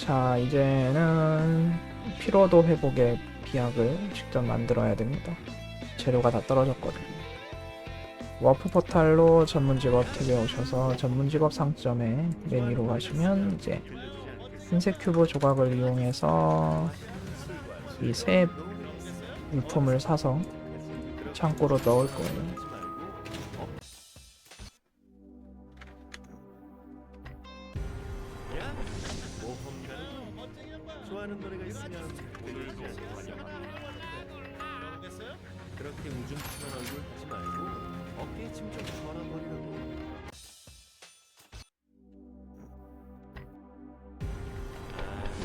자, 이제는 피로도 회복의 비약을 직접 만들어야 됩니다. 재료가 다 떨어졌거든요. 워프 포탈로 전문 직업 탭에 오셔서 전문 직업 상점에 메뉴로 가시면 이제 흰색 큐브 조각을 이용해서 이 새 물품을 사서 창고로 넣을 거예요. 좋아하는 노래가 있으면 오늘 그렇게 우중충한 얼굴 하지 말고 어깨에 침좀 걸어버리라고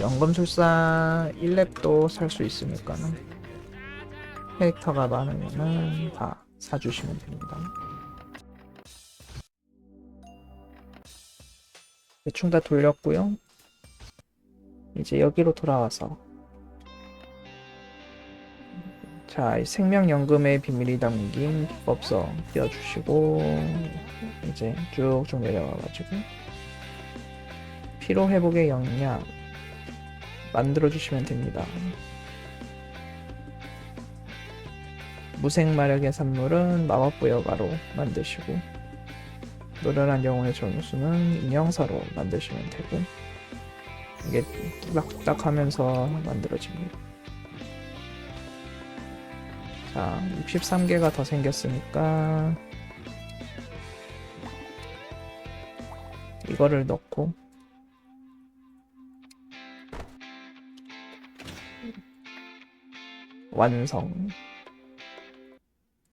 연금술사 1렙도 살 수 있으니까는 캐릭터가 많으면은 다 사주시면 됩니다. 대충 다 돌렸고요. 이제 여기로 돌아와서 자, 이 생명연금의 비밀이 담긴 비법서 띄워주시고 이제 쭉쭉 내려와가지고 피로 회복의 영양 만들어 주시면 됩니다. 무생마력의 산물은 마법부여가로 만드시고 노련한 영혼의 전수는 인형사로 만드시면 되고 이게 뚝딱뚝딱 하면서 만들어집니다. 자, 63개가 더 생겼으니까 이거를 넣고 완성.